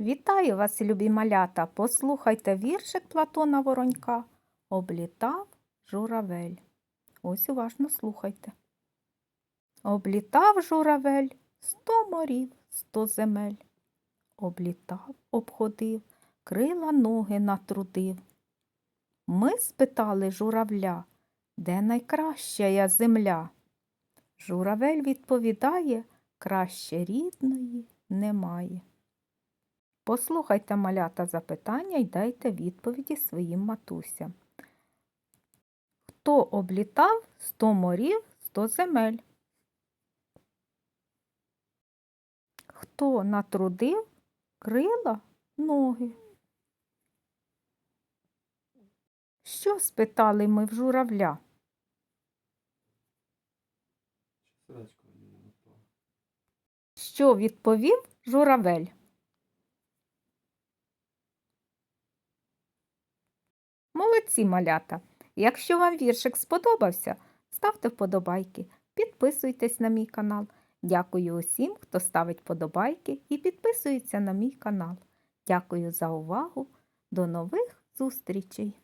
Вітаю вас, любі малята! Послухайте віршик Платона Воронька. Облітав журавель. Ось уважно слухайте. Облітав журавель сто морів, сто земель. Облітав, обходив, крила ноги натрудив. Ми спитали журавля, де найкраща земля? Журавель відповідає, краще рідної немає. Послухайте малята запитання і дайте відповіді своїм матусям. Хто облітав сто морів, сто земель? Хто натрудив крила ноги? Що спитали ми в журавля? Що відповів журавель? Молодці малята! Якщо вам віршик сподобався, ставте вподобайки, підписуйтесь на мій канал. Дякую усім, хто ставить вподобайки і підписується на мій канал. Дякую за увагу. До нових зустрічей!